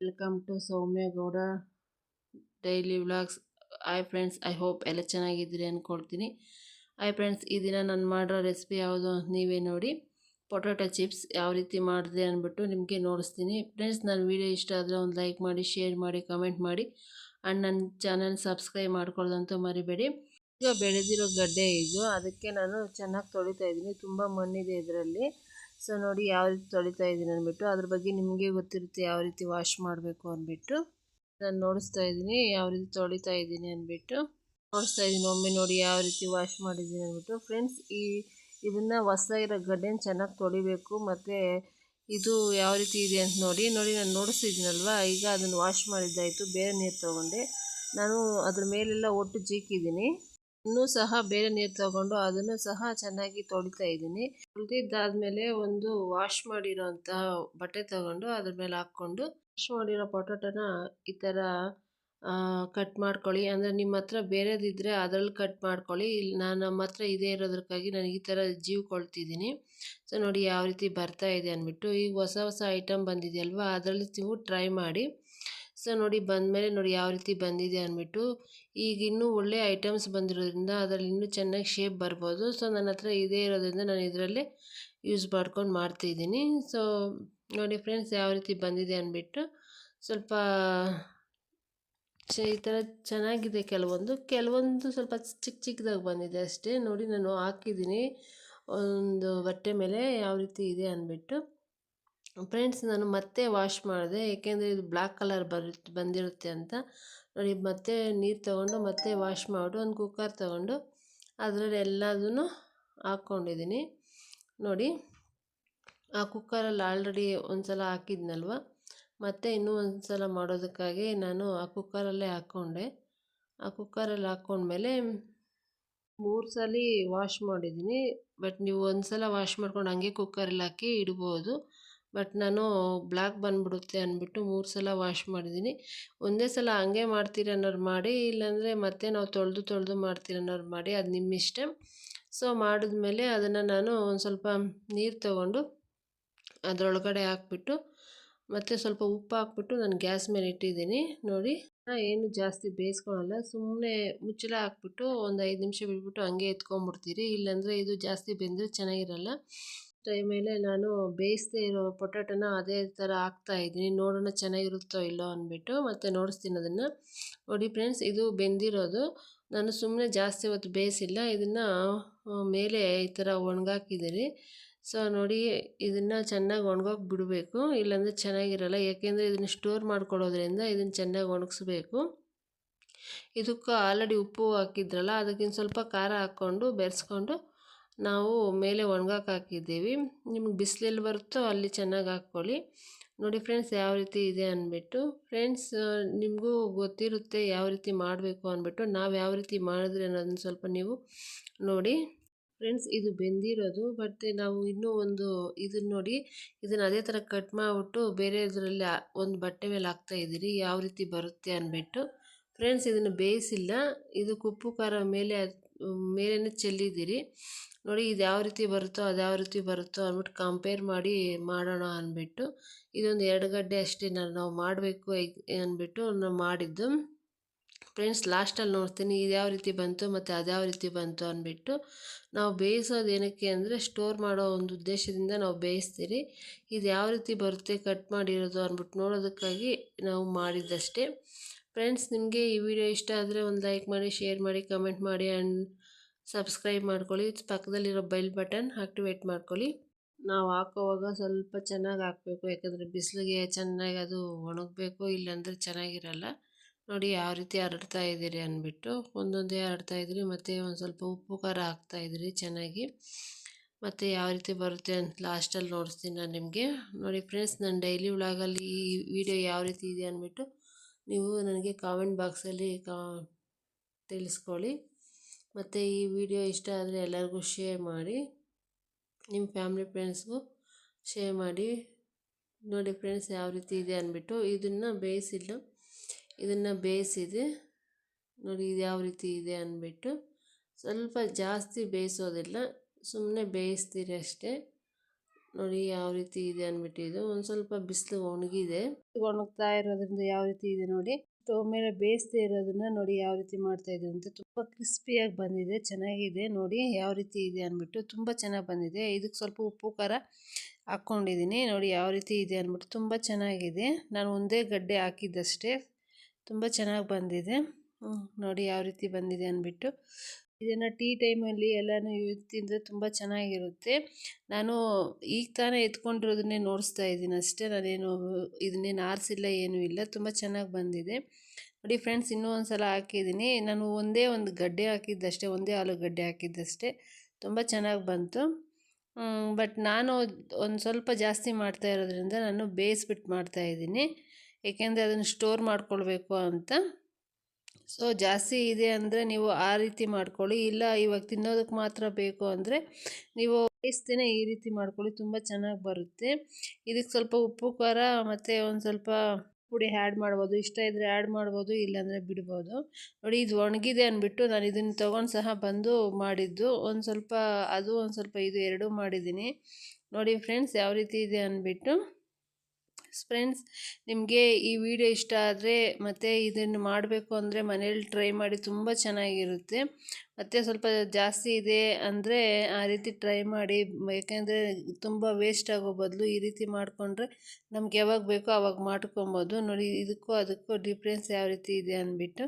Welcome to Soumya Gowda daily vlogs hi friends I hope ಎಲ್ಲ ಚೆನ್ನಾಗಿದ್ದೀರಿ ಅಂದ್ಕೊಳ್ತೀನಿ hi friends ಈ ದಿನ ನಾನು ಮಾಡಿರೋ ರೆಸಿಪಿ ಯಾವುದು ನೀವೇ ನೋಡಿ. ಪೊಟೊಟೊ ಚಿಪ್ಸ್ ಯಾವ ರೀತಿ ಮಾಡಿದೆ ಅಂದ್ಬಿಟ್ಟು ನಿಮಗೆ ನೋಡಿಸ್ತೀನಿ. ಫ್ರೆಂಡ್ಸ್ ನನ್ನ ವೀಡಿಯೋ ಇಷ್ಟ ಆದರೆ ಒಂದು ಲೈಕ್ ಮಾಡಿ ಶೇರ್ ಮಾಡಿ ಕಮೆಂಟ್ ಮಾಡಿ. ಆ್ಯಂಡ್ ನನ್ನ ಚಾನಲ್ ಸಬ್ಸ್ಕ್ರೈಬ್ ಮಾಡ್ಕೊಳ್ಳೋದಂತೂ ಮರಿಬೇಡಿ. ಈಗ ಬೆಳೆದಿರೋ ಗಡ್ಡೆ ಇದು. ಅದಕ್ಕೆ ನಾನು ಚೆನ್ನಾಗಿ ತೊಳಿತಾ ಇದ್ದೀನಿ. ತುಂಬ ಮಣ್ಣಿದೆ ಇದರಲ್ಲಿ. ಸೊ ನೋಡಿ ಯಾವ ರೀತಿ ತೊಳಿತಾ ಇದ್ದೀನಿ ಅಂದ್ಬಿಟ್ಟು ಅದ್ರ ಬಗ್ಗೆ ನಿಮಗೆ ಗೊತ್ತಿರುತ್ತೆ ಯಾವ ರೀತಿ ವಾಶ್ ಮಾಡಬೇಕು ಅಂದ್ಬಿಟ್ಟು. ನಾನು ನೋಡಿಸ್ತಾ ಇದ್ದೀನಿ ಯಾವ ರೀತಿ ತೊಳಿತಾ ಇದ್ದೀನಿ ಅಂದ್ಬಿಟ್ಟು. ನೋಡಿಸ್ತಾ ಇದ್ದೀನಿ ಒಮ್ಮೆ ನೋಡಿ ಯಾವ ರೀತಿ ವಾಶ್ ಮಾಡಿದ್ದೀನಿ ಅಂದ್ಬಿಟ್ಟು. ಫ್ರೆಂಡ್ಸ್ ಈ ಇದನ್ನು ಹೊಸದಾಗಿರೋ ಗಡ್ಡೆನ ಚೆನ್ನಾಗಿ ತೊಳಿಬೇಕು ಮತ್ತು ಇದು ಯಾವ ರೀತಿ ಇದೆ ಅಂತ ನೋಡಿ. ನೋಡಿ ನಾನು ನೋಡಿಸ್ತಿದ್ದೀನಲ್ವ ಈಗ ಅದನ್ನು ವಾಶ್ ಮಾಡಿದ್ದಾಯಿತು. ಬೇರೆ ನೀರು ತೊಗೊಂಡೆ. ನಾನು ಅದ್ರ ಮೇಲೆಲ್ಲ ಒಟ್ಟು ಜೀಕಿದ್ದೀನಿ ಇನ್ನೂ ಸಹ ಬೇರೆ ನೀರು ತಗೊಂಡು ಅದನ್ನು ಸಹ ಚೆನ್ನಾಗಿ ತೊಳಿತಾ ಇದ್ದೀನಿ. ತೊಳೆದಿದ್ದಾದ್ಮೇಲೆ ಒಂದು ವಾಶ್ ಮಾಡಿರೋಂತಹ ಬಟ್ಟೆ ತಗೊಂಡು ಅದ್ರ ಮೇಲೆ ಹಾಕ್ಕೊಂಡು ವಾಶ್ ಮಾಡಿರೋ ಪೊಟೊಟೊನ ಈ ಥರ ಕಟ್ ಮಾಡ್ಕೊಳ್ಳಿ. ಅಂದರೆ ನಿಮ್ಮ ಹತ್ರ ಬೇರೆದಿದ್ದರೆ ಅದರಲ್ಲಿ ಕಟ್ ಮಾಡ್ಕೊಳ್ಳಿ. ಇಲ್ಲಿ ನಾನು ನಮ್ಮ ಹತ್ರ ಇದೇ ಇರೋದಕ್ಕಾಗಿ ನಾನು ಈ ಥರ ಜೀವ ಕೊಳ್ತಿದ್ದೀನಿ. ಸೊ, ನೋಡಿ ಯಾವ ರೀತಿ ಬರ್ತಾ ಇದೆ ಅಂದ್ಬಿಟ್ಟು ಈಗ ಹೊಸ ಹೊಸ ಐಟಮ್ ಬಂದಿದೆಯಲ್ವ, ಅದರಲ್ಲಿ ನೀವು ಟ್ರೈ ಮಾಡಿ. ಸೊ ನೋಡಿ ಬಂದಮೇಲೆ ನೋಡಿ ಯಾವ ರೀತಿ ಬಂದಿದೆ ಅಂದ್ಬಿಟ್ಟು, ಈಗ ಇನ್ನೂ ಒಳ್ಳೆ ಐಟಮ್ಸ್ ಬಂದಿರೋದ್ರಿಂದ ಅದರಲ್ಲಿ ಇನ್ನೂ ಚೆನ್ನಾಗಿ ಶೇಪ್ ಬರ್ಬೋದು. ಸೊ ನನ್ನ ಹತ್ರ ಇದೇ ಇರೋದ್ರಿಂದ ನಾನು ಇದರಲ್ಲೇ ಯೂಸ್ ಮಾಡ್ಕೊಂಡು ಮಾಡ್ತಿದ್ದೀನಿ ಸೊ ನೋಡಿ ಫ್ರೆಂಡ್ಸ್ ಯಾವ ರೀತಿ ಬಂದಿದೆ ಅಂದ್ಬಿಟ್ಟು, ಸ್ವಲ್ಪ ಈ ಥರ ಚೆನ್ನಾಗಿದೆ ಕೆಲವೊಂದು. ಕೆಲವೊಂದು ಸ್ವಲ್ಪ ಚಿಕ್ಕ ಚಿಕ್ಕದಾಗಿ ಬಂದಿದೆ ಅಷ್ಟೇ. ನೋಡಿ ನಾನು ಹಾಕಿದ್ದೀನಿ. ಒಂದು ಬಟ್ಟೆ ಮೇಲೆ ಯಾವ ರೀತಿ ಇದೆ ಅಂದ್ಬಿಟ್ಟು. ಫ್ರೆಂಡ್ಸ್, ನಾನು ಮತ್ತೆ ವಾಶ್ ಮಾಡಿದೆ. ಏಕೆಂದರೆ ಇದು ಬ್ಲ್ಯಾಕ್ ಕಲರ್ ಬರುತ್ತೆ ಬಂದಿರುತ್ತೆ ಅಂತ. ನೋಡಿ, ಮತ್ತೆ ನೀರು ತಗೊಂಡು ಮತ್ತೆ ವಾಶ್ ಮಾಡಿ ಒಂದು ಕುಕ್ಕರ್ ತಗೊಂಡು ಅದರಲ್ಲಿ ಎಲ್ಲದೂ ಹಾಕ್ಕೊಂಡಿದ್ದೀನಿ ನೋಡಿ, ಆ ಕುಕ್ಕರಲ್ಲಿ ಆಲ್ರೆಡಿ ಒಂದು ಸಲ ಹಾಕಿದ್ನಲ್ವ? ಮತ್ತೆ ಇನ್ನೂ ಒಂದು ಸಲ ಮಾಡೋದಕ್ಕಾಗಿ ನಾನು ಆ ಕುಕ್ಕರಲ್ಲೇ ಹಾಕ್ಕೊಂಡೆ ಆ ಕುಕ್ಕರಲ್ಲಿ ಹಾಕ್ಕೊಂಡ್ಮೇಲೆ ಮೂರು ಸಲ ವಾಶ್ ಮಾಡಿದ್ದೀನಿ. ಬಟ್ ನೀವು ಒಂದು ಸಲ ವಾಶ್ ಮಾಡ್ಕೊಂಡು ಹಂಗೆ ಕುಕ್ಕರಲ್ಲಿ ಹಾಕಿ ಇಡ್ಬೋದು. ಬಟ್ ನಾನು ಬ್ಲ್ಯಾಕ್ ಬಂದುಬಿಡುತ್ತೆ ಅಂದ್ಬಿಟ್ಟು ಮೂರು ಸಲ ವಾಶ್ ಮಾಡಿದ್ದೀನಿ. ಒಂದೇ ಸಲ ಹಂಗೆ ಮಾಡ್ತೀರ ಅನ್ನೋರು ಮಾಡಿ, ಇಲ್ಲಾಂದರೆ ಮತ್ತೆ ನಾವು ತೊಳೆದು ತೊಳೆದು ಮಾಡ್ತೀರ ಅನ್ನೋರು ಮಾಡಿ, ಅದು ನಿಮ್ಮ ಇಷ್ಟ ಸೊ ಮಾಡಿದ್ಮೇಲೆ ಅದನ್ನು ನಾನು ಒಂದು ಸ್ವಲ್ಪ ನೀರು ತಗೊಂಡು ಅದರೊಳಗಡೆ ಹಾಕ್ಬಿಟ್ಟು, ಮತ್ತು ಸ್ವಲ್ಪ ಉಪ್ಪು ಹಾಕ್ಬಿಟ್ಟು ನಾನು ಗ್ಯಾಸ್ ಮೇಲೆ ಇಟ್ಟಿದ್ದೀನಿ. ನೋಡಿ ಏನು ಜಾಸ್ತಿ ಬೇಯಿಸ್ಕೊಳಲ್ಲ ಸುಮ್ಮನೆ ಮುಚ್ಚಳ ಹಾಕ್ಬಿಟ್ಟು ಒಂದು ಐದು ನಿಮಿಷ ಬಿಟ್ಬಿಟ್ಟು ಹಂಗೆ ಎತ್ಕೊಂಡ್ಬಿಡ್ತೀರಿ. ಇಲ್ಲಾಂದರೆ ಇದು ಜಾಸ್ತಿ ಬೆಂದರೆ ಚೆನ್ನಾಗಿರಲ್ಲ. ಮೇಲೆ ನಾನು ಬೇಯಿಸದೇ ಇರೋ ಪೊಟ್ಯಾಟೋನ ಅದೇ ಥರ ಇದ್ದೀನಿ. ನೋಡೋಣ ಚೆನ್ನಾಗಿರುತ್ತೋ ಇಲ್ಲೋ ಅಂದ್ಬಿಟ್ಟು ಮತ್ತು ನೋಡಿಸ್ತೀನಿ ಅದನ್ನು. ನೋಡಿ ಫ್ರೆಂಡ್ಸ್, ಇದು ಬೆಂದಿರೋದು. ನಾನು ಸುಮ್ಮನೆ ಜಾಸ್ತಿ ಹೊತ್ತು ಬೇಯಿಸಿಲ್ಲ. ಇದನ್ನು ಮೇಲೆ ಈ ಥರ ಒಣಗಾಕಿದ್ದೀನಿ ಸೊ, ನೋಡಿ, ಇದನ್ನು ಚೆನ್ನಾಗಿ ಒಣಗೋಕೆ ಬಿಡಬೇಕು ಇಲ್ಲಾಂದರೆ ಚೆನ್ನಾಗಿರಲ್ಲ. ಯಾಕೆಂದರೆ ಇದನ್ನು ಸ್ಟೋರ್ ಮಾಡ್ಕೊಳ್ಳೋದ್ರಿಂದ ಇದನ್ನು ಚೆನ್ನಾಗಿ ಒಣಗಿಸ್ಬೇಕು. ಇದಕ್ಕೆ ಆಲ್ರೆಡಿ ಉಪ್ಪು ಹಾಕಿದ್ರಲ್ಲ ಅದಕ್ಕಿಂತ ಸ್ವಲ್ಪ ಖಾರ ಹಾಕ್ಕೊಂಡು ಬೆರೆಸ್ಕೊಂಡು ನಾವು ಮೇಲೆ ಒಣಗಕ್ಕೆ ಹಾಕಿದ್ದೀವಿ. ನಿಮ್ಗೆ ಬಿಸಿಲೆಲ್ಲಿ ಬರುತ್ತೋ ಅಲ್ಲಿ ಚೆನ್ನಾಗಿ ಹಾಕ್ಕೊಳ್ಳಿ. ನೋಡಿ ಫ್ರೆಂಡ್ಸ್ ಯಾವ ರೀತಿ ಇದೆ ಅಂದ್ಬಿಟ್ಟು. ಫ್ರೆಂಡ್ಸ್ ನಿಮಗೂ ಗೊತ್ತಿರುತ್ತೆ ಯಾವ ರೀತಿ ಮಾಡಬೇಕು ಅಂದ್ಬಿಟ್ಟು. ನಾವು ಯಾವ ರೀತಿ ಮಾಡಿದ್ರೆ ಅನ್ನೋದನ್ನ ಸ್ವಲ್ಪ ನೀವು ನೋಡಿ. ಫ್ರೆಂಡ್ಸ್, ಇದು ಬೆಂದಿರೋದು, ಬಟ್ ನಾವು ಇನ್ನೂ ಒಂದು ಇದನ್ನ ನೋಡಿ. ಇದನ್ನು ಅದೇ ಥರ ಕಟ್ ಮಾಡಿಬಿಟ್ಟು ಬೇರೆ ಇದರಲ್ಲಿ ಒಂದು ಬಟ್ಟೆ ಮೇಲೆ ಹಾಕ್ತಾ ಇದ್ದೀರಿ. ಯಾವ ರೀತಿ ಬರುತ್ತೆ ಅಂದ್ಬಿಟ್ಟು. ಫ್ರೆಂಡ್ಸ್, ಇದನ್ನು ಬೇಯಿಸಿಲ್ಲ. ಇದು ಕುಪ್ಪು ಖಾರ ಮೇಲೆ ಮೇಲೇ ಚೆಲ್ಲಿದ್ದೀರಿ. ನೋಡಿ ಇದು ಯಾವ ರೀತಿ ಬರುತ್ತೋ ಅದು ಯಾವ ರೀತಿ ಬರುತ್ತೋ ಅಂದ್ಬಿಟ್ಟು ಕಂಪೇರ್ ಮಾಡಿ ಮಾಡೋಣ ಅಂದ್ಬಿಟ್ಟು ಇದೊಂದು ಎರಡು ಗಡ್ಡೆ ಅಷ್ಟೇ ನಾನು ನಾವು ಮಾಡಬೇಕು ಅಂದ್ಬಿಟ್ಟು ನಾವು ಮಾಡಿದ್ದು. ಫ್ರೆಂಡ್ಸ್ ಲಾಸ್ಟಲ್ಲಿ ನೋಡ್ತೀನಿ ಇದು ಯಾವ ರೀತಿ ಬಂತು ಮತ್ತು ಅದು ಯಾವ ರೀತಿ ಬಂತು ಅಂದ್ಬಿಟ್ಟು ನಾವು ಬೇಯಿಸೋದು ಏನಕ್ಕೆ ಅಂದರೆ ಸ್ಟೋರ್ ಮಾಡೋ ಒಂದು ಉದ್ದೇಶದಿಂದ ನಾವು ಬೇಯಿಸ್ತೀರಿ. ಇದು ಯಾವ ರೀತಿ ಬರುತ್ತೆ ಕಟ್ ಮಾಡಿರೋದು ಅಂದ್ಬಿಟ್ಟು ನೋಡೋದಕ್ಕಾಗಿ ನಾವು ಮಾಡಿದ್ದಷ್ಟೇ. ಫ್ರೆಂಡ್ಸ್ ನಿಮಗೆ ಈ ವಿಡಿಯೋ ಇಷ್ಟ ಆದರೆ ಒಂದು ಲೈಕ್ ಮಾಡಿ ಶೇರ್ ಮಾಡಿ ಕಮೆಂಟ್ ಮಾಡಿ ಆ್ಯಂಡ್ ಸಬ್ಸ್ಕ್ರೈಬ್ ಮಾಡ್ಕೊಳ್ಳಿ. ಪಕ್ಕದಲ್ಲಿರೋ ಬೆಲ್ ಬಟನ್ ಆಕ್ಟಿವೇಟ್ ಮಾಡ್ಕೊಳ್ಳಿ. ನಾವು ಹಾಕೋವಾಗ ಸ್ವಲ್ಪ ಚೆನ್ನಾಗಿ ಹಾಕಬೇಕು. ಯಾಕಂದರೆ ಬಿಸಿಲಿಗೆ ಚೆನ್ನಾಗಿ ಅದು ಒಣಗಬೇಕು, ಇಲ್ಲಾಂದರೆ ಚೆನ್ನಾಗಿರಲ್ಲ. ನೋಡಿ ಯಾವ ರೀತಿ ಹರಡ್ತಾ ಇದ್ದೀರಿ ಅಂದ್ಬಿಟ್ಟು. ಒಂದೊಂದೇ ಹರಡ್ತಾ ಇದ್ದೀರಿ, ಮತ್ತು ಒಂದು ಸ್ವಲ್ಪ ಉಪ್ಪು, ಖಾರ ಹಾಕ್ತಾ ಇದ್ದೀರಿ ಚೆನ್ನಾಗಿ. ಮತ್ತು ಯಾವ ರೀತಿ ಬರುತ್ತೆ ಅಂತ ಲಾಸ್ಟಲ್ಲಿ ನೋಡಿಸ್ತೀನಿ ನಾನು ನಿಮಗೆ. ನೋಡಿ ಫ್ರೆಂಡ್ಸ್ ನಾನು ಡೈಲಿ ಒಳಗಲ್ಲಿ ಈ ವಿಡಿಯೋ ಯಾವ ರೀತಿ ಇದೆ ಅಂದ್ಬಿಟ್ಟು ನೀವು ನನಗೆ ಕಾಮೆಂಟ್ ಬಾಕ್ಸಲ್ಲಿ ಕಾ, ತಿಳಿಸ್ಕೊಳ್ಳಿ. ಮತ್ತು ಈ ವಿಡಿಯೋ ಇಷ್ಟ ಆದರೆ ಎಲ್ಲರಿಗೂ ಶೇರ್ ಮಾಡಿ. ನಿಮ್ಮ ಫ್ಯಾಮಿಲಿ ಫ್ರೆಂಡ್ಸ್ಗೂ ಶೇರ್ ಮಾಡಿ. ನೋಡಿ ಫ್ರೆಂಡ್ಸ್ ಯಾವ ರೀತಿ ಇದೆ ಅಂದ್ಬಿಟ್ಟು ಇದನ್ನು ಬೇಯಿಸಿಲ್ಲ ಇದನ್ನು ಬೇಯಿಸಿದೆ. ನೋಡಿ ಇದು ಯಾವ ರೀತಿ ಇದೆ ಅಂದ್ಬಿಟ್ಟು ಸ್ವಲ್ಪ ಜಾಸ್ತಿ ಬೇಯಿಸೋದಿಲ್ಲ ಸುಮ್ಮನೆ ಬೇಯಿಸ್ತೀರಿ ಅಷ್ಟೇ. ನೋಡಿ ಯಾವ ರೀತಿ ಇದೆ ಅಂದ್ಬಿಟ್ಟು ಇದು ಒಂದು ಸ್ವಲ್ಪ ಬಿಸಿಲು ಒಣಗಿದೆ. ಒಣಗ್ತಾ ಇರೋದ್ರಿಂದ ಯಾವ ರೀತಿ ಇದೆ ನೋಡಿ. ಸ್ಟವ್ ಮೇಲೆ ಬೇಯಿಸದೇ ಇರೋದನ್ನ ನೋಡಿ ಯಾವ ರೀತಿ ಮಾಡ್ತಾ ಇದೆ ಅಂತ. ತುಂಬ ಕ್ರಿಸ್ಪಿಯಾಗಿ ಬಂದಿದೆ, ಚೆನ್ನಾಗಿದೆ ನೋಡಿ ಯಾವ ರೀತಿ ಇದೆ ಅಂದ್ಬಿಟ್ಟು. ತುಂಬ ಚೆನ್ನಾಗಿ ಬಂದಿದೆ. ಇದಕ್ಕೆ ಸ್ವಲ್ಪ ಉಪ್ಪು, ಖಾರ ಹಾಕ್ಕೊಂಡಿದ್ದೀನಿ ನೋಡಿ ಯಾವ ರೀತಿ ಇದೆ ಅಂದ್ಬಿಟ್ಟು. ತುಂಬ ಚೆನ್ನಾಗಿದೆ. ನಾನು ಒಂದೇ ಗಡ್ಡೆ ಹಾಕಿದ್ದಷ್ಟೇ. ತುಂಬ ಚೆನ್ನಾಗಿ ಬಂದಿದೆ. ನೋಡಿ ಯಾವ ರೀತಿ ಬಂದಿದೆ ಅಂದ್ಬಿಟ್ಟು. ಇದನ್ನು ಟೀ ಟೈಮಲ್ಲಿ ಎಲ್ಲನೂ ತಿಂದರೆ ತುಂಬ ಚೆನ್ನಾಗಿರುತ್ತೆ. ನಾನು ಈಗ ತಾನೇ ಎತ್ಕೊಂಡಿರೋದನ್ನೇ ನೋಡಿಸ್ತಾ ಇದ್ದೀನಿ. ಅಷ್ಟೇ ನಾನೇನು ಇದನ್ನೇನು ಆರಿಸಿಲ್ಲ ಏನೂ ಇಲ್ಲ. ತುಂಬ ಚೆನ್ನಾಗಿ ಬಂದಿದೆ. ನೋಡಿ ಫ್ರೆಂಡ್ಸ್, ಇನ್ನೂ ಒಂದು ಸಲ ಹಾಕಿದ್ದೀನಿ. ನಾನು ಒಂದೇ ಒಂದು ಗಡ್ಡೆ ಹಾಕಿದ್ದಷ್ಟೇ, ಒಂದೇ ಆಲೂಗಡ್ಡೆ ಹಾಕಿದ್ದಷ್ಟೇ. ತುಂಬ ಚೆನ್ನಾಗಿ ಬಂತು. ಬಟ್ ನಾನು ಒಂದು ಸ್ವಲ್ಪ ಜಾಸ್ತಿ ಮಾಡ್ತಾ ಇರೋದ್ರಿಂದ ನಾನು ಬೇಯಿಸ್ಬಿಟ್ಟು ಮಾಡ್ತಾಯಿದ್ದೀನಿ ಏಕೆಂದರೆ ಅದನ್ನು ಸ್ಟೋರ್ ಮಾಡ್ಕೊಳ್ಬೇಕು ಅಂತ. ಸೊ ಜಾಸ್ತಿ ಇದೆ ಅಂದರೆ ನೀವು ಆ ರೀತಿ ಮಾಡ್ಕೊಳ್ಳಿ. ಇಲ್ಲ ಇವಾಗ ತಿನ್ನೋದಕ್ಕೆ ಮಾತ್ರ ಬೇಕು ಅಂದರೆ ನೀವು ಬೇಯಿಸ್ತೇನೆ ಈ ರೀತಿ ಮಾಡ್ಕೊಳ್ಳಿ. ತುಂಬ ಚೆನ್ನಾಗಿ ಬರುತ್ತೆ. ಇದಕ್ಕೆ ಸ್ವಲ್ಪ ಉಪ್ಪು, ಖಾರ ಮತ್ತು ಒಂದು ಸ್ವಲ್ಪ ಪುಡಿ ಆ್ಯಡ್ ಮಾಡ್ಬೋದು. ಇಷ್ಟ ಇದ್ದರೆ ಆ್ಯಡ್ ಮಾಡ್ಬೋದು, ಇಲ್ಲಾಂದರೆ ಬಿಡ್ಬೋದು. ನೋಡಿ ಇದು ಒಣಗಿದೆ ಅಂದ್ಬಿಟ್ಟು ನಾನು ಇದನ್ನು ತೊಗೊಂಡು ಸಹ ಬಂದು ಮಾಡಿದ್ದು. ಒಂದು ಸ್ವಲ್ಪ ಅದು ಒಂದು ಸ್ವಲ್ಪ ಇದು ಎರಡೂ ಮಾಡಿದ್ದೀನಿ. ನೋಡಿ ಫ್ರೆಂಡ್ಸ್ ಯಾವ ರೀತಿ ಇದೆ ಅಂದ್ಬಿಟ್ಟು. ಫ್ರೆಂಡ್ಸ್, ನಿಮಗೆ ಈ ವಿಡಿಯೋ ಇಷ್ಟ ಆದರೆ ಮತ್ತು ಇದನ್ನು ಮಾಡಬೇಕು ಅಂದರೆ ಮನೇಲಿ ಟ್ರೈ ಮಾಡಿ ತುಂಬ ಚೆನ್ನಾಗಿರುತ್ತೆ. ಮತ್ತು ಸ್ವಲ್ಪ ಜಾಸ್ತಿ ಇದೆ ಅಂದರೆ ಆ ರೀತಿ ಟ್ರೈ ಮಾಡಿ, ಯಾಕೆಂದರೆ ತುಂಬ ವೇಸ್ಟ್ ಆಗೋ ಬದಲು ಈ ರೀತಿ ಮಾಡಿಕೊಂಡ್ರೆ ನಮ್ಗೆ ಯಾವಾಗ ಬೇಕೋ ಆವಾಗ ಮಾಡ್ಕೊಬೋದು. ನೋಡಿ, ಇದಕ್ಕೂ ಅದಕ್ಕೂ ಡಿಫ್ರೆನ್ಸ್ ಯಾವ ರೀತಿ ಇದೆ ಅಂದ್ಬಿಟ್ಟು.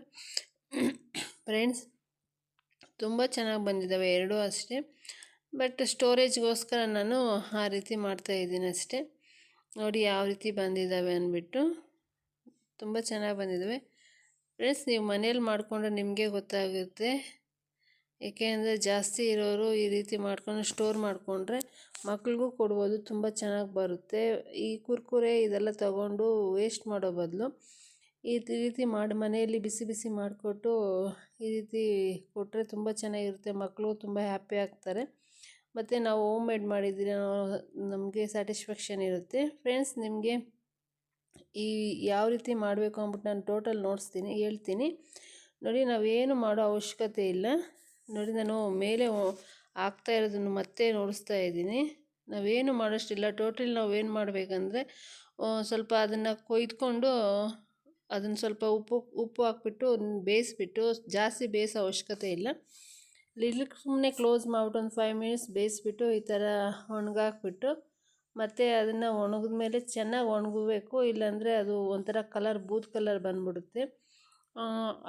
ಫ್ರೆಂಡ್ಸ್, ತುಂಬ ಚೆನ್ನಾಗಿ ಬಂದಿದ್ದಾವೆ ಎರಡೂ ಅಷ್ಟೇ. ಬಟ್ ಸ್ಟೋರೇಜ್ಗೋಸ್ಕರ ನಾನು ಆ ರೀತಿ ಮಾಡ್ತಾಯಿದ್ದೀನಿ ಅಷ್ಟೇ. ನೋಡಿ ಯಾವ ರೀತಿ ಬಂದಿದ್ದಾವೆ ಅಂದ್ಬಿಟ್ಟು ತುಂಬ ಚೆನ್ನಾಗಿ ಬಂದಿದ್ದಾವೆ. ಫ್ರೆಂಡ್ಸ್ ನೀವು ಮನೇಲಿ ಮಾಡಿಕೊಂಡ್ರೆ ನಿಮಗೆ ಗೊತ್ತಾಗುತ್ತೆ. ಏಕೆಂದರೆ ಜಾಸ್ತಿ ಇರೋರು ಈ ರೀತಿ ಮಾಡ್ಕೊಂಡು ಸ್ಟೋರ್ ಮಾಡಿಕೊಂಡ್ರೆ ಮಕ್ಳಿಗೂ ಕೊಡ್ಬೋದು, ತುಂಬ ಚೆನ್ನಾಗಿ ಬರುತ್ತೆ. ಈ ಕುರ್ಕುರೆ ಇದೆಲ್ಲ ತಗೊಂಡು ವೇಸ್ಟ್ ಮಾಡೋ ಬದಲು ಈ ರೀತಿ ಮಾಡಿ ಮನೆಯಲ್ಲಿ ಬಿಸಿ ಬಿಸಿ ಮಾಡಿಕೊಟ್ಟು ಈ ರೀತಿ ಕೊಟ್ಟರೆ ತುಂಬ ಚೆನ್ನಾಗಿರುತ್ತೆ. ಮಕ್ಕಳು ತುಂಬ ಹ್ಯಾಪಿ ಆಗ್ತಾರೆ. ಮತ್ತು ನಾವು ಹೋಮ್ ಮೇಡ್ ಮಾಡಿದರೆ ನಮಗೆ ಸ್ಯಾಟಿಸ್ಫ್ಯಾಕ್ಷನ್ ಇರುತ್ತೆ. ಫ್ರೆಂಡ್ಸ್ ನಿಮಗೆ ಈ ಯಾವ ರೀತಿ ಮಾಡಬೇಕು ಅಂದ್ಬಿಟ್ಟು ನಾನು ಟೋಟಲ್ ನೋಡಿಸ್ತೀನಿ, ಹೇಳ್ತೀನಿ. ನೋಡಿ, ನಾವೇನು ಮಾಡೋ ಅವಶ್ಯಕತೆ ಇಲ್ಲ. ನೋಡಿ, ನಾನು ಮೇಲೆ ಆಗ್ತಾ ಇರೋದನ್ನು ಮತ್ತೆ ನೋಡಿಸ್ತಾ ಇದ್ದೀನಿ. ನಾವೇನು ಮಾಡೋಷ್ಟಿಲ್ಲ. ಟೋಟಲ್ ನಾವೇನು ಮಾಡಬೇಕಂದ್ರೆ ಸ್ವಲ್ಪ ಅದನ್ನು ಕೊಯ್ದುಕೊಂಡು, ಅದನ್ನು ಸ್ವಲ್ಪ ಉಪ್ಪು ಉಪ್ಪು ಹಾಕ್ಬಿಟ್ಟು, ಬೇಯಿಸ್ಬಿಟ್ಟು, ಜಾಸ್ತಿ ಬೇಯಿಸೋ ಅವಶ್ಯಕತೆ ಇಲ್ಲ. ಲಿಡ್ಲಿಕ್ಕೆ ಸುಮ್ಮನೆ ಕ್ಲೋಸ್ ಮಾಡ್ಬಿಟ್ಟು ಒಂದು ಫೈವ್ ಮಿನಿಟ್ಸ್ ಬೇಯಿಸ್ಬಿಟ್ಟು ಈ ಥರ ಒಣಗಾಕ್ಬಿಟ್ಟು ಮತ್ತು ಅದನ್ನು ಒಣಗಿದ ಮೇಲೆ ಚೆನ್ನಾಗಿ ಒಣಗಬೇಕು, ಇಲ್ಲಾಂದರೆ ಅದು ಒಂಥರ ಕಲರ್ ಬೂತ್ ಕಲರ್ ಬಂದ್ಬಿಡುತ್ತೆ.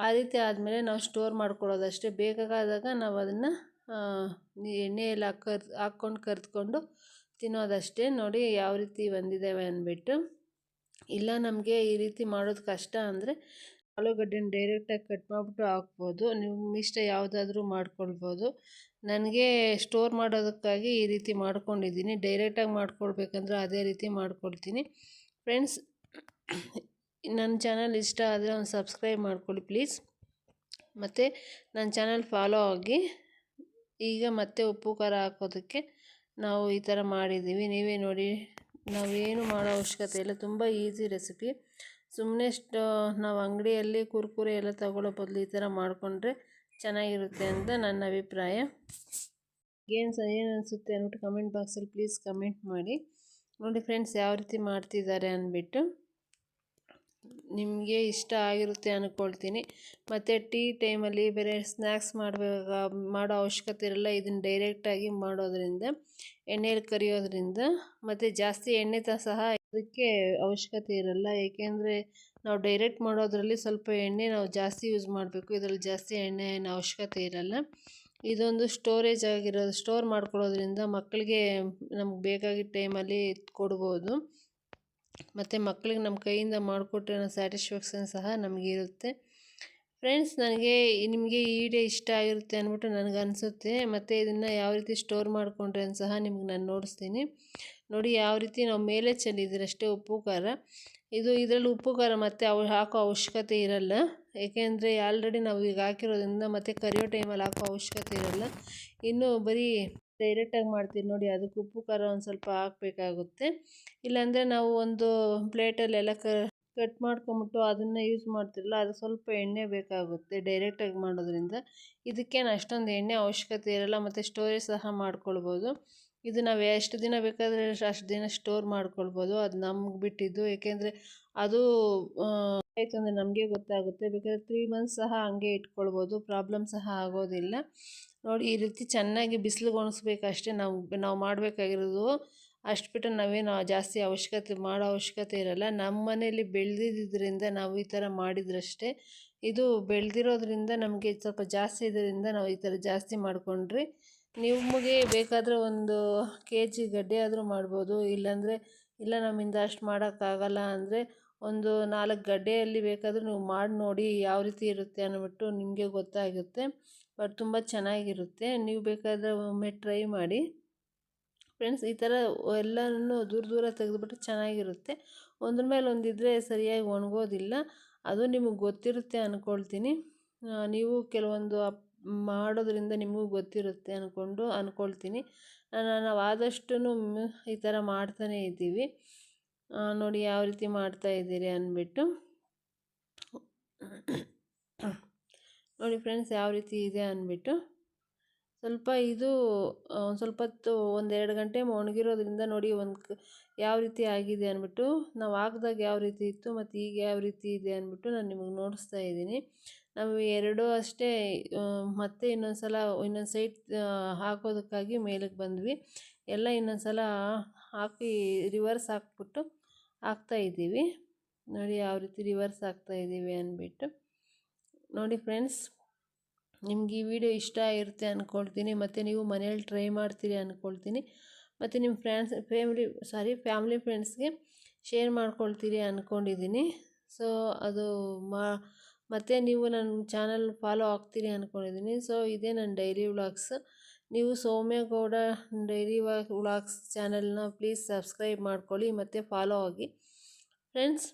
ಆ ರೀತಿ ಆದಮೇಲೆ ನಾವು ಸ್ಟೋರ್ ಮಾಡ್ಕೊಳ್ಳೋದಷ್ಟೇ. ಬೇಕಾದಾಗ ನಾವು ಅದನ್ನು ಎಣ್ಣೆಯಲ್ಲಿ ಹಾಕರ್, ಹಾಕ್ಕೊಂಡು ಕರೆದುಕೊಂಡು ತಿನ್ನೋದಷ್ಟೇ. ನೋಡಿ ಯಾವ ರೀತಿ ಬಂದಿದ್ದಾವೆ ಅಂದ್ಬಿಟ್ಟು. ಇಲ್ಲ ನಮಗೆ ಈ ರೀತಿ ಮಾಡೋದು ಕಷ್ಟ ಅಂದರೆ ಆಲೂಗಡ್ಡೆನ ಡೈರೆಕ್ಟಾಗಿ ಕಟ್ ಮಾಡಿಬಿಟ್ಟು ಹಾಕ್ಬೋದು. ನಿಮ್ಮ ಇಷ್ಟ ಯಾವುದಾದ್ರೂ ಮಾಡ್ಕೊಳ್ಬೋದು. ನನಗೆ ಸ್ಟೋರ್ ಮಾಡೋದಕ್ಕಾಗಿ ಈ ರೀತಿ ಮಾಡ್ಕೊಂಡಿದ್ದೀನಿ. ಡೈರೆಕ್ಟಾಗಿ ಮಾಡ್ಕೊಳ್ಬೇಕಂದ್ರೆ ಅದೇ ರೀತಿ ಮಾಡ್ಕೊಳ್ತೀನಿ. ಫ್ರೆಂಡ್ಸ್ ನನ್ನ ಚಾನಲ್ ಇಷ್ಟ ಆದರೆ ಒಂದು ಸಬ್ಸ್ಕ್ರೈಬ್ ಮಾಡ್ಕೊಳ್ಳಿ ಪ್ಲೀಸ್ ಮತ್ತು ನನ್ನ ಚಾನಲ್ ಫಾಲೋ ಆಗಿ ಈಗ ಮತ್ತೆ ಉಪ್ಪು ಖಾರ ಹಾಕೋದಕ್ಕೆ ನಾವು ಈ ಥರ ಮಾಡಿದ್ದೀವಿ. ನೀವೇ ನೋಡಿ, ನಾವೇನು ಮಾಡೋ ಅವಶ್ಯಕತೆ ಇಲ್ಲ. ತುಂಬ ಈಸಿ ರೆಸಿಪಿ ಸುಮ್ಮನೆ ಸ್ಟೋ ನಾವು ಅಂಗಡಿಯಲ್ಲಿ ಕುರ್ಕುರೆ ಎಲ್ಲ ತಗೊಳ್ಳೋ ಬದಲು ಈ ಥರ ಮಾಡಿಕೊಂಡ್ರೆ ಚೆನ್ನಾಗಿರುತ್ತೆ ಅಂತ ನನ್ನ ಅಭಿಪ್ರಾಯ. ಏನು ಸ, ಏನು ಅನಿಸುತ್ತೆ ಅಂದ್ಬಿಟ್ಟು ಕಮೆಂಟ್ ಬಾಕ್ಸಲ್ಲಿ ಪ್ಲೀಸ್ ಕಮೆಂಟ್ ಮಾಡಿ. ನೋಡಿ ಫ್ರೆಂಡ್ಸ್ ಯಾವ ರೀತಿ ಮಾಡ್ತಿದ್ದಾರೆ ಅಂದ್ಬಿಟ್ಟು ನಿಮಗೆ ಇಷ್ಟ ಆಗಿರುತ್ತೆ ಅಂದ್ಕೊಳ್ತೀನಿ ಮತ್ತು ಟೀ ಟೈಮಲ್ಲಿ ಬೇರೆ ಸ್ನ್ಯಾಕ್ಸ್ ಮಾಡಬೇಕಾ ಮಾಡೋ ಅವಶ್ಯಕತೆ ಇರಲ್ಲ ಇದನ್ನು ಡೈರೆಕ್ಟಾಗಿ ಮಾಡೋದರಿಂದ ಎಣ್ಣೆಯಲ್ಲಿ ಕರಿಯೋದ್ರಿಂದ, ಮತ್ತು ಜಾಸ್ತಿ ಎಣ್ಣೆ ತ ಸಹ ಇದಕ್ಕೆ ಅವಶ್ಯಕತೆ ಇರಲ್ಲ. ಏಕೆಂದರೆ ನಾವು ಡೈರೆಕ್ಟ್ ಮಾಡೋದರಲ್ಲಿ ಸ್ವಲ್ಪ ಎಣ್ಣೆ ನಾವು ಜಾಸ್ತಿ ಯೂಸ್ ಮಾಡಬೇಕು. ಇದರಲ್ಲಿ ಜಾಸ್ತಿ ಎಣ್ಣೆ ಏನು ಅವಶ್ಯಕತೆ ಇರಲ್ಲ. ಇದೊಂದು ಸ್ಟೋರೇಜ್ ಆಗಿರೋದು ಸ್ಟೋರ್ ಮಾಡ್ಕೊಳ್ಳೋದ್ರಿಂದ ಮಕ್ಕಳಿಗೆ ನಮ್ಗೆ ಬೇಕಾಗಿದ್ದ ಟೈಮಲ್ಲಿ ಕೊಡ್ಬೋದು. ಮತ್ತು ಮಕ್ಕಳಿಗೆ ನಮ್ಮ ಕೈಯಿಂದ ಮಾಡಿಕೊಟ್ಟಿರೋ ಸ್ಯಾಟಿಸ್ಫ್ಯಾಕ್ಷನ್ ಸಹ ನಮಗಿರುತ್ತೆ ಫ್ರೆಂಡ್ಸ್ ನನಗೆ ನಿಮಗೆ ಈ ವಿಡಿಯೋ ಇಷ್ಟ ಆಗಿರುತ್ತೆ ಅಂದ್ಬಿಟ್ಟು ನನಗೆ ಅನಿಸುತ್ತೆ. ಮತ್ತು ಇದನ್ನು ಯಾವ ರೀತಿ ಸ್ಟೋರ್ ಮಾಡಿಕೊಂಡ್ರೆ ಅಂತ ಸಹ ನಿಮ್ಗೆ ನಾನು ನೋಡಿಸ್ತೀನಿ. ನೋಡಿ, ಯಾವ ರೀತಿ ನಾವು ಮೇಲೆ ಚೆಲ್ಲಿದ್ದೀರಷ್ಟೇ ಉಪ್ಪು ಖಾರ ಇದು ಇದರಲ್ಲಿ ಉಪ್ಪು ಖಾರ ಮತ್ತು ಅವು ಹಾಕೋ ಅವಶ್ಯಕತೆ ಇರಲ್ಲ. ಏಕೆಂದರೆ ಆಲ್ರೆಡಿ ನಾವು ಈಗ ಹಾಕಿರೋದ್ರಿಂದ ಮತ್ತು ಕರಿಯೋ ಟೈಮಲ್ಲಿ ಹಾಕೋ ಅವಶ್ಯಕತೆ ಇರಲ್ಲ. ಇನ್ನು ಬರೀ ಡೈರೆಕ್ಟಾಗಿ ಮಾಡ್ತೀವಿ ನೋಡಿ ಅದಕ್ಕೆ ಉಪ್ಪು, ಖಾರ ಒಂದು ಸ್ವಲ್ಪ ಹಾಕಬೇಕಾಗುತ್ತೆ. ಇಲ್ಲಾಂದರೆ ನಾವು ಒಂದು ಪ್ಲೇಟಲ್ಲೆಲ್ಲ ಕ, ಕಟ್ ಮಾಡ್ಕೊಂಬಿಟ್ಟು ಅದನ್ನು ಯೂಸ್ ಮಾಡ್ತಿರಲ್ಲ, ಅದು ಸ್ವಲ್ಪ ಎಣ್ಣೆ ಬೇಕಾಗುತ್ತೆ ಡೈರೆಕ್ಟಾಗಿ ಮಾಡೋದ್ರಿಂದ. ಇದಕ್ಕೇನು ಅಷ್ಟೊಂದು ಎಣ್ಣೆ ಅವಶ್ಯಕತೆ ಇರಲ್ಲ, ಮತ್ತು ಸ್ಟೋರೇಜ್ ಸಹ ಮಾಡ್ಕೊಳ್ಬೋದು. ಇದು ನಾವು ಎಷ್ಟು ದಿನ ಬೇಕಾದರೆ ಅಷ್ಟು ದಿನ ಸ್ಟೋರ್ ಮಾಡ್ಕೊಳ್ಬೋದು, ಅದು ನಮ್ಗೆ ಬಿಟ್ಟಿದ್ದು. ಏಕೆಂದರೆ ಅದು ಆಯಿತು ಅಂದರೆ ನಮಗೆ ಗೊತ್ತಾಗುತ್ತೆ, ಬೇಕಾದರೆ ತ್ರೀ ಮಂತ್ಸ್ ಸಹ ಹಂಗೆ ಇಟ್ಕೊಳ್ಬೋದು ಪ್ರಾಬ್ಲಮ್ ಸಹ ಆಗೋದಿಲ್ಲ. ನೋಡಿ ಈ ರೀತಿ ಚೆನ್ನಾಗಿ ಬಿಸಿಲಿಗೆ ಒಣಗಿಸ್ಬೇಕಷ್ಟೇ ನಾವು ನಾವು ಮಾಡಬೇಕಾಗಿರೋದು. ಅಷ್ಟು ಬಿಟ್ಟು ನಾವೇನು ಜಾಸ್ತಿ ಅವಶ್ಯಕತೆ, ಮಾಡೋ ಅವಶ್ಯಕತೆ ಇರಲ್ಲ. ನಮ್ಮ ಮನೇಲಿ ಬೆಳೆದಿದ್ದರಿಂದ ನಾವು ಈ ಥರ ಮಾಡಿದ್ರಷ್ಟೇ. ಇದು ಬೆಳೆದಿರೋದ್ರಿಂದ ನಮಗೆ ಸ್ವಲ್ಪ ಜಾಸ್ತಿ ಇದರಿಂದ ನಾವು ಈ ಥರ ಜಾಸ್ತಿ ಮಾಡಿಕೊಂಡ್ರಿ ನಿಮಗೆ ಬೇಕಾದರೆ ಒಂದು ಕೆ ಜಿ ಗಡ್ಡೆ ಆದರೂ ಮಾಡ್ಬೋದು. ಇಲ್ಲಾಂದರೆ, ಇಲ್ಲ ನಮ್ಮಿಂದ ಅಷ್ಟು ಮಾಡೋಕ್ಕಾಗಲ್ಲ ಅಂದರೆ ಒಂದು ನಾಲ್ಕು ಗಡ್ಡೆಯಲ್ಲಿ ಬೇಕಾದರೂ ನೀವು ಮಾಡಿ ನೋಡಿ ಯಾವ ರೀತಿ ಇರುತ್ತೆ ಅಂದ್ಬಿಟ್ಟು ನಿಮಗೆ ಗೊತ್ತಾಗುತ್ತೆ. ಬಟ್ ತುಂಬ ಚೆನ್ನಾಗಿರುತ್ತೆ. ನೀವು ಬೇಕಾದರೆ ಒಮ್ಮೆ ಟ್ರೈ ಮಾಡಿ. ಫ್ರೆಂಡ್ಸ್, ಈ ಥರ ಎಲ್ಲನೂ ದೂರ ದೂರ ತೆಗೆದುಬಿಟ್ಟು ಚೆನ್ನಾಗಿರುತ್ತೆ. ಒಂದ್ರ ಮೇಲೆ ಒಂದಿದ್ರೆ ಸರಿಯಾಗಿ ಒಣಗೋದಿಲ್ಲ. ಅದು ನಿಮಗೆ ಗೊತ್ತಿರುತ್ತೆ ಅಂದ್ಕೊಳ್ತೀನಿ ನೀವು ಕೆಲವೊಂದು ಅಪ್ ಮಾಡೋದ್ರಿಂದ ನಿಮಗೂ ಗೊತ್ತಿರುತ್ತೆ ಅಂದ್ಕೊಂಡು ಅಂದ್ಕೊಳ್ತೀನಿ ನಾವು ಆದಷ್ಟು ಈ ಥರ ಮಾಡ್ತಾನೇ ಇದ್ದೀವಿ. ನೋಡಿ ಯಾವ ರೀತಿ ಮಾಡ್ತಾ ಇದ್ದೀರಿ ಅಂದ್ಬಿಟ್ಟು. ನೋಡಿ ಫ್ರೆಂಡ್ಸ್ ಯಾವ ರೀತಿ ಇದೆ ಅಂದ್ಬಿಟ್ಟು. ಸ್ವಲ್ಪ ಇದು ಒಂದು ಸ್ವಲ್ಪ ಹೊತ್ತು ಒಂದೆರಡು ಗಂಟೆ ಒಣಗಿರೋದ್ರಿಂದ ನೋಡಿ ಒಂದು ಯಾವ ರೀತಿ ಆಗಿದೆ ಅಂದ್ಬಿಟ್ಟು. ನಾವು ಹಾಕ್ದಾಗ ಯಾವ ರೀತಿ ಇತ್ತು ಮತ್ತು ಈಗ ಯಾವ ರೀತಿ ಇದೆ ಅಂದ್ಬಿಟ್ಟು ನಾನು ನಿಮಗೆ ನೋಡಿಸ್ತಾ ಇದ್ದೀನಿ. ನಾವು ಎರಡು ಅಷ್ಟೇ ಮತ್ತೆ ಇನ್ನೊಂದು ಸಲ ಇನ್ನೊಂದು ಸೈಡ್ ಹಾಕೋದಕ್ಕಾಗಿ ಮೇಲಕ್ಕೆ ಬಂದ್ವಿ. ಎಲ್ಲ ಇನ್ನೊಂದು ಸಲ ಹಾಕಿ ರಿವರ್ಸ್ ಹಾಕ್ಬಿಟ್ಟು ಇದ್ದೀವಿ. ನೋಡಿ ಯಾವ ರೀತಿ ರಿವರ್ಸ್ ಆಗ್ತಾ ಇದ್ದೀವಿ ಅಂದ್ಬಿಟ್ಟು. ನೋಡಿ ಫ್ರೆಂಡ್ಸ್ ನಿಮ್ಗೆ ಈ ವಿಡಿಯೋ ಇಷ್ಟ ಇರುತ್ತೆ ಅಂದ್ಕೊಳ್ತೀನಿ ಮತ್ತು ನೀವು ಮನೇಲಿ ಟ್ರೈ ಮಾಡ್ತೀರಿ ಅಂದ್ಕೊಳ್ತೀನಿ ಮತ್ತು ನಿಮ್ಮ ಫ್ರೆಂಡ್ಸ್ ಫ್ಯಾಮಿಲಿ ಸಾರಿ ಫ್ಯಾಮಿಲಿ ಫ್ರೆಂಡ್ಸ್ಗೆ ಶೇರ್ ಮಾಡ್ಕೊಳ್ತೀರಿ ಅಂದ್ಕೊಂಡಿದ್ದೀನಿ ಸೊ ಅದು ಮಾ, ಮತ್ತು ನೀವು ನನ್ನ ಚಾನಲ್ ಫಾಲೋ ಆಗ್ತೀರಿ ಅಂದ್ಕೊಂಡಿದ್ದೀನಿ ಸೊ ಇದೇ ನನ್ನ ಡೈಲಿ ವ್ಲಾಗ್ಸ್ ನೀವು ಸೌಮ್ಯಗೌಡ ಡೈರಿ ವ್ಲಾಗ್ಸ್ ಚಾನಲ್ನ ಪ್ಲೀಸ್ ಸಬ್ಸ್ಕ್ರೈಬ್ ಮಾಡ್ಕೊಳ್ಳಿ ಮತ್ತು ಫಾಲೋ ಆಗಿ. ಫ್ರೆಂಡ್ಸ್,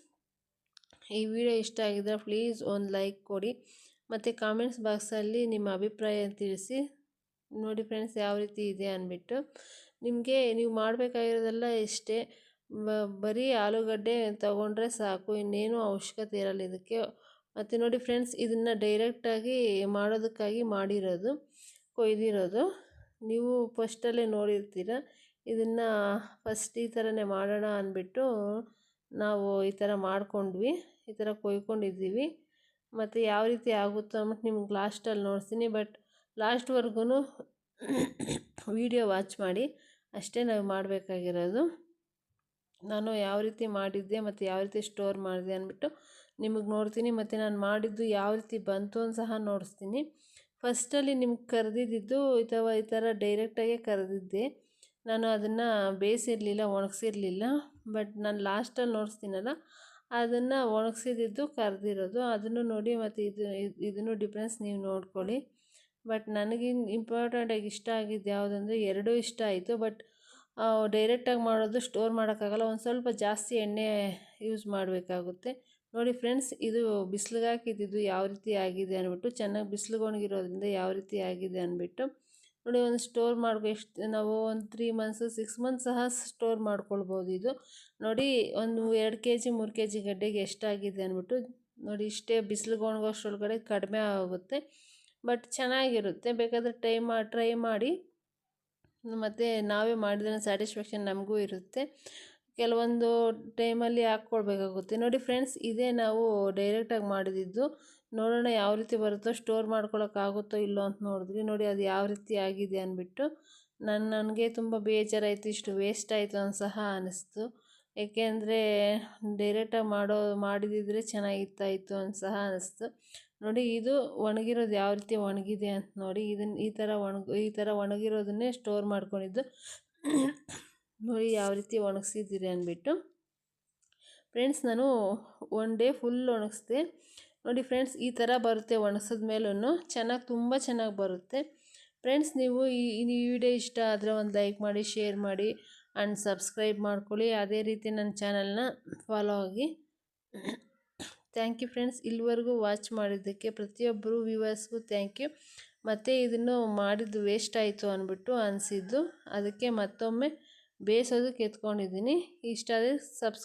ಈ ವಿಡಿಯೋ ಇಷ್ಟ ಆಗಿದ್ರೆ ಪ್ಲೀಸ್ ಒಂದು ಲೈಕ್ ಕೊಡಿ ಮತ್ತು ಕಾಮೆಂಟ್ಸ್ ಬಾಕ್ಸಲ್ಲಿ ನಿಮ್ಮ ಅಭಿಪ್ರಾಯ ತಿಳಿಸಿ. ನೋಡಿ ಫ್ರೆಂಡ್ಸ್, ಯಾವ ರೀತಿ ಇದೆ ಅಂದ್ಬಿಟ್ಟು. ನಿಮಗೆ ನೀವು ಮಾಡಬೇಕಾಗಿರೋದೆಲ್ಲ ಇಷ್ಟೇ. ಬರೀ ಆಲೂಗಡ್ಡೆ ತಗೊಂಡ್ರೆ ಸಾಕು, ಇನ್ನೇನು ಅವಶ್ಯಕತೆ ಇರಲ್ಲ ಇದಕ್ಕೆ. ಮತ್ತು ನೋಡಿ ಫ್ರೆಂಡ್ಸ್, ಇದನ್ನು ಡೈರೆಕ್ಟಾಗಿ ಮಾಡೋದಕ್ಕಾಗಿ ಮಾಡಿರೋದು, ಕೊಯ್ದಿರೋದು. ನೀವು ಫಸ್ಟಲ್ಲೇ ನೋಡಿರ್ತೀರ. ಇದನ್ನು ಫಸ್ಟ್ ಈ ಥರನೇ ಮಾಡೋಣ ಅಂದ್ಬಿಟ್ಟು ನಾವು ಈ ಥರ ಮಾಡಿಕೊಂಡ್ವಿ. ಈ ಥರ ಕೊಯ್ಕೊಂಡಿದ್ದೀವಿ. ಮತ್ತು ಯಾವ ರೀತಿ ಆಗುತ್ತೋ ಅಂದ್ಬಿಟ್ಟು ನಿಮ್ಗೆ ಲಾಸ್ಟಲ್ಲಿ ನೋಡ್ತೀನಿ ಬಟ್ ಲಾಸ್ಟ್ವರೆಗೂ ವಿಡಿಯೋ ವಾಚ್ ಮಾಡಿ ಅಷ್ಟೇ ನಾವು ಮಾಡಬೇಕಾಗಿರೋದು. ನಾನು ಯಾವ ರೀತಿ ಮಾಡಿದ್ದೆ ಮತ್ತು ಯಾವ ರೀತಿ ಸ್ಟೋರ್ ಮಾಡಿದೆ ಅಂದ್ಬಿಟ್ಟು ನಿಮಗೆ ನೋಡ್ತೀನಿ. ಮತ್ತು ನಾನು ಮಾಡಿದ್ದು ಯಾವ ರೀತಿ ಬಂತು ಅಂತ ಸಹ ನೋಡಿಸ್ತೀನಿ. ಫಸ್ಟಲ್ಲಿ ನಿಮ್ಗೆ ಕರೆದಿದ್ದು ಥರ ಈ ಥರ ಡೈರೆಕ್ಟಾಗೆ ಕರೆದಿದ್ದೆ. ನಾನು ಅದನ್ನು ಬೇಯಿಸಿರಲಿಲ್ಲ, ಒಣಗಿಸಿರಲಿಲ್ಲ. ಬಟ್ ನಾನು ಲಾಸ್ಟಲ್ಲಿ ನೋಡಿಸ್ತೀನಲ್ಲ, ಅದನ್ನು ಒಣಗಿಸಿದ್ದು ಕರೆದಿರೋದು. ಅದನ್ನು ನೋಡಿ ಮತ್ತು ಇದು, ಇದನ್ನು ಡಿಫ್ರೆನ್ಸ್ ನೀವು ನೋಡ್ಕೊಳ್ಳಿ. ಬಟ್ ನನಗೆ ಇಂಪಾರ್ಟೆಂಟಾಗಿ ಇಷ್ಟ ಆಗಿದ್ದು ಯಾವುದಂದ್ರೆ ಎರಡೂ ಇಷ್ಟ ಆಯಿತು. ಬಟ್ ಡೈರೆಕ್ಟಾಗಿ ಮಾಡೋದು ಸ್ಟೋರ್ ಮಾಡೋಕ್ಕಾಗಲ್ಲ. ಒಂದು ಸ್ವಲ್ಪ ಜಾಸ್ತಿ ಎಣ್ಣೆ ಯೂಸ್ ಮಾಡಬೇಕಾಗುತ್ತೆ. ನೋಡಿ ಫ್ರೆಂಡ್ಸ್, ಇದು ಬಿಸಿಲಿಗೆ ಹಾಕಿದ್ದು ಯಾವ ರೀತಿ ಆಗಿದೆ ಅಂದ್ಬಿಟ್ಟು ಚೆನ್ನಾಗಿ ಬಿಸಿಲಿಗೆ ಒಣಗಿರೋದ್ರಿಂದ ಯಾವ ರೀತಿ ಆಗಿದೆ ಅಂದ್ಬಿಟ್ಟು ನೋಡಿ ಒಂದು ಸ್ಟೋರ್ ಮಾಡ್ಕೊ ಎಷ್ಟು ನಾವು ಒಂದು ತ್ರೀ ಮಂತ್ಸು ಸಿಕ್ಸ್ ಮಂತ್ಸ್ ಸಹ ಸ್ಟೋರ್ ಮಾಡ್ಕೊಳ್ಬೋದು ಇದು. ನೋಡಿ ಒಂದು ಎರಡು ಕೆ ಜಿ ಮೂರು ಕೆ ಜಿ ಗಡ್ಡೆಗೆ ಎಷ್ಟಾಗಿದೆ ಅಂದ್ಬಿಟ್ಟು ನೋಡಿ ಇಷ್ಟೇ ಬಿಸಿಲಿಗೆ ಒಣಗೋಷ್ಟೊಳಗಡೆ ಕಡಿಮೆ ಆಗುತ್ತೆ. ಬಟ್ ಚೆನ್ನಾಗಿರುತ್ತೆ. ಬೇಕಾದರೆ ಟ್ರೈ ಮಾಡಿ ಟ್ರೈ ಮಾಡಿ ಮತ್ತು ನಾವೇ ಮಾಡಿದ್ರೆ ಸ್ಯಾಟಿಸ್ಫ್ಯಾಕ್ಷನ್ ನಮಗೂ ಇರುತ್ತೆ. ಕೆಲವೊಂದು ಟೈಮಲ್ಲಿ ಹಾಕ್ಕೊಳ್ಬೇಕಾಗುತ್ತೆ. ನೋಡಿ ಫ್ರೆಂಡ್ಸ್, ಇದೇ ನಾವು ಡೈರೆಕ್ಟಾಗಿ ಮಾಡಿದ್ದು. ನೋಡೋಣ ಯಾವ ರೀತಿ ಬರುತ್ತೋ, ಸ್ಟೋರ್ ಮಾಡ್ಕೊಳ್ಳೋಕ್ಕಾಗುತ್ತೋ ಇಲ್ಲೋ ಅಂತ ನೋಡಿದ್ವಿ. ನೋಡಿ ಅದು ಯಾವ ರೀತಿ ಆಗಿದೆ ಅಂದ್ಬಿಟ್ಟು. ನನ್ನ ನನಗೆ ತುಂಬ ಬೇಜಾರಾಯಿತು, ಇಷ್ಟು ವೇಸ್ಟ್ ಆಯಿತು ಅಂತ ಸಹ ಅನ್ನಿಸ್ತು ಏಕೆಂದರೆ ಡೈರೆಕ್ಟಾಗಿ ಮಾಡೋ, ಮಾಡಿದಿದ್ರೆ ಚೆನ್ನಾಗಿತ್ತಾಯಿತು ಅಂತ ಸಹ ಅನ್ನಿಸ್ತು ನೋಡಿ ಇದು ಒಣಗಿರೋದು ಯಾವ ರೀತಿ ಒಣಗಿದೆ ಅಂತ ನೋಡಿ. ಇದನ್ನು ಈ ಥರ ಒಣಗಿ, ಈ ಥರ ಒಣಗಿರೋದನ್ನೇ ಸ್ಟೋರ್ ಮಾಡ್ಕೊಂಡಿದ್ದು. ನೋಡಿ ಯಾವ ರೀತಿ ಒಣಗಿಸಿದ್ದೀರಿ ಅಂದ್ಬಿಟ್ಟು. ಫ್ರೆಂಡ್ಸ್, ನಾನು ಒನ್ ಡೇ ಫುಲ್ ಒಣಗಿಸ್ದೆ. ನೋಡಿ ಫ್ರೆಂಡ್ಸ್, ಈ ಥರ ಬರುತ್ತೆ ಒಣಗಿಸಿದ ಮೇಲೂ ಚೆನ್ನಾಗಿ, ತುಂಬ ಚೆನ್ನಾಗಿ ಬರುತ್ತೆ. ಫ್ರೆಂಡ್ಸ್, ನೀವು ಈ ವಿಡಿಯೋ ಇಷ್ಟ ಆದರೆ ಒಂದು ಲೈಕ್ ಮಾಡಿ, ಶೇರ್ ಮಾಡಿ, ಆ್ಯಂಡ್ ಸಬ್ಸ್ಕ್ರೈಬ್ ಮಾಡ್ಕೊಳ್ಳಿ. ಅದೇ ರೀತಿ ನನ್ನ ಚಾನಲ್ನ ಫಾಲೋ ಆಗಿ. Thank you friends. ಇಲ್ಲಿವರೆಗೂ ವಾಚ್ ಮಾಡಿದ್ದಕ್ಕೆ ಪ್ರತಿಯೊಬ್ಬರು ವ್ಯೂವರ್ಸ್ಗೂ ಥ್ಯಾಂಕ್ ಯು. ಮತ್ತು ಇದನ್ನು ಮಾಡಿದ್ದು ವೇಸ್ಟ್ ಆಯಿತು ಅಂದ್ಬಿಟ್ಟು ಅನಿಸಿದ್ದು. ಅದಕ್ಕೆ ಮತ್ತೊಮ್ಮೆ ಬೇಯಿಸೋದಕ್ಕೆ ಎತ್ಕೊಂಡಿದ್ದೀನಿ. ಇಷ್ಟ ಆದರೆ ಸಬ್ಸ್